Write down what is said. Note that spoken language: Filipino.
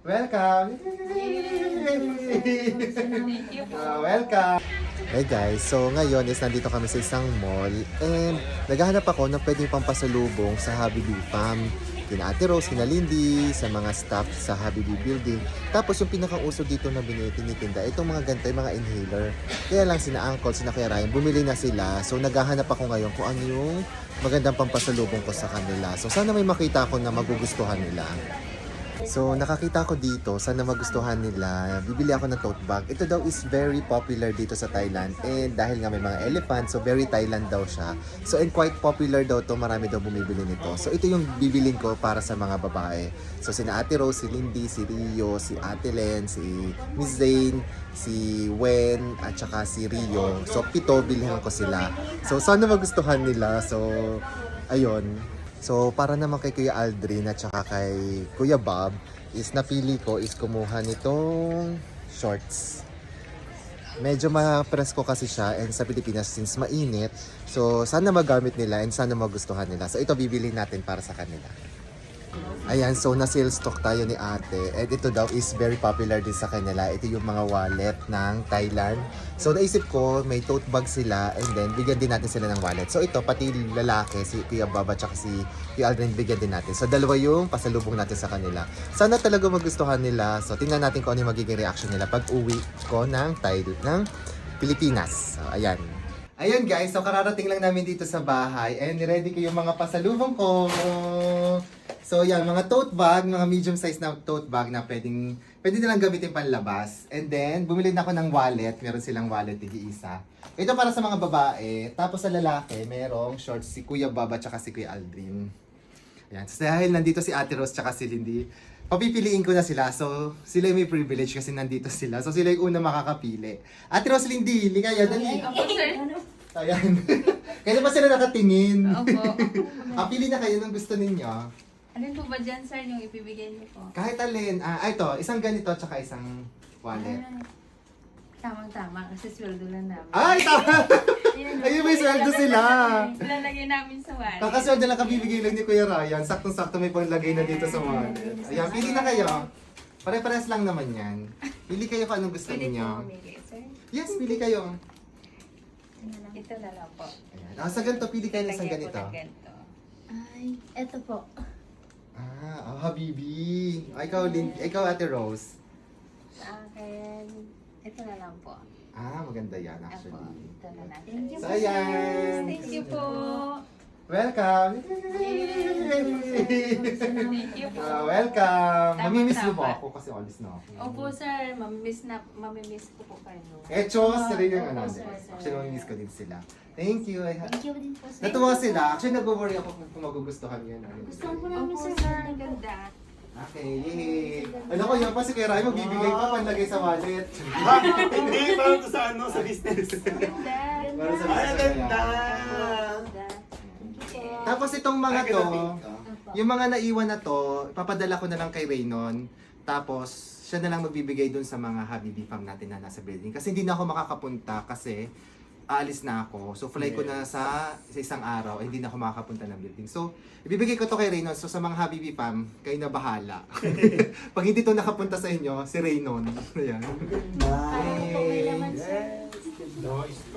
Welcome! Ah, welcome! Hey guys, so ngayon is nandito kami sa isang mall and naghahanap ako ng pwedeng pampasalubong sa Habibi Farm. Kina Ate Rose, kina Lindy, sa mga staff sa Habibi Building. Tapos yung pinakauso dito na binili, tinitinda, itong mga ganito, yung mga inhaler. Kaya lang sina Uncle, sina Kuya Ryan, bumili na sila. So naghahanap ako ngayon kung ano yung magandang pampasalubong ko sa kanila. So sana may makita ako na magugustuhan nila. So, nakakita ko dito, sana magustuhan nila. Bibili ako ng tote bag. Ito daw is very popular dito sa Thailand. And dahil nga may mga elephant, so very Thailand daw siya. So, and quite popular daw to Marami daw bumibili nito. So, ito yung bibilin ko para sa mga babae. So, sina Ate Rose, si Lindy, si Rio, si Ate Len, si Miss Zane, si Wen, at saka si Rio. So, pito, bilhin ko sila. So, sana magustuhan nila. So, ayun. So, para naman kay Kuya Aldrin at saka kay Kuya Bob, is napili ko is kumuha nitong shorts. Medyo ma-presko kasi siya and sa Pilipinas since mainit. So, sana magamit nila and sana magustuhan nila. So, ito bibili natin para sa kanila. Ayan, so na-sale stock tayo ni ate. And ito daw is very popular din sa kanila. Ito yung mga wallet ng Thailand. So naisip ko, may tote bag sila and then bigyan din natin sila ng wallet. So ito, pati lalaki, si Kuya Baba at si Kuya Aldrin, bigyan din natin. So dalawa yung pasalubong natin sa kanila. Sana talaga magustuhan nila. So tingnan natin kung ano yung magiging reaction nila pag uwi ko ng, Thai, ng Pilipinas. So ayan. Ayun guys, so kararating lang namin dito sa bahay and ready ko yung mga pasalubong ko. So yan, mga tote bag, mga medium size na tote bag na pwedeng, pwede nilang gamitin panlabas. And then, bumili na ako ng wallet. Meron silang wallet, tigi-isa. Ito para sa mga babae. Tapos sa lalaki, merong shorts si Kuya Baba tsaka si Kuya Aldrin. Yan. So dahil nandito si Ate Rose tsaka si Lindy, papipiliin ko na sila. So, sila yung may privilege kasi nandito sila. So, sila yung una makakapili. Ate Rose, Lindy, hindi kayo, dali. Opo, sir. Ayan. Kaya pa sila nakatingin. Opo. Ah, na kayo ng gusto ninyo. Alin po ba dyan, sir, yung ibibigay niyo po? Kahit alin. Ah, ah, ito, isang ganito tsaka isang wallet. Ah, Tamang-tama, kasi sweldo lang namin. Ay, tama! Ayun, may sweldo sila. Ilalagay namin sa wallet. Kakasweldo lang kabibigay lang ni Kuya Ryan. Saktong-sakto may panglagay na dito sa wallet. Ayan, pili na kayo. Pare-pares lang naman yan. Pili kayo kung anong gusto Pwede po ninyo. pumili, sir. Yes, pili kayo. Ito na lang po. Ayan. Ah, sa ganito, pili kayo ng isang Lagyan po ganito. ng ganito. Ay, eto po. Ah, oh, Habibi. Ah, ikaw, Lin, ikaw, Ate Rose. Sa akin, ito na lang po. Ah, maganda yan Ako, actually. ito na lang. Thank you So, po, ayan. Thank you po. Welcome! Thank you po. Ah, welcome! Tama, Mamimiss mo tama. ba ako kasi alis na ako? Opo, sir. Mamimiss na, mamimiss ko po kayo. Eh, Chos, sila yung Opo, ano. sir, sir. Actually, mamimiss ko din sila. Thank you. I- Thank you din po, sir. Natuwa sila. Actually, nag-worry ako kung, kung magugustuhan yan. Gusto ko namin, Opo, sir. sir. Ang ganda. Okay, yay! Ano ko yan pa si Rai, magbibigay pa panlagay sa wallet. Hindi, para to sa ano, sa business. Ang ganda. Para sa Ay, ang ganda! Ganda. Tapos itong mga to, ka. yung mga naiwan na to, ipapadala ko na lang kay Raynon. Tapos, siya na lang magbibigay dun sa mga Habibi fam natin na nasa building. Kasi hindi na ako makakapunta kasi aalis na ako. So, fly ko na sa, sa isang araw, eh, hindi na ako makakapunta ng building. So, ibibigay ko to kay Raynon. So, sa mga Habibi fam, kayo na bahala. Pag hindi to nakapunta sa inyo, si Raynon. Ayan. Parang may laman, it's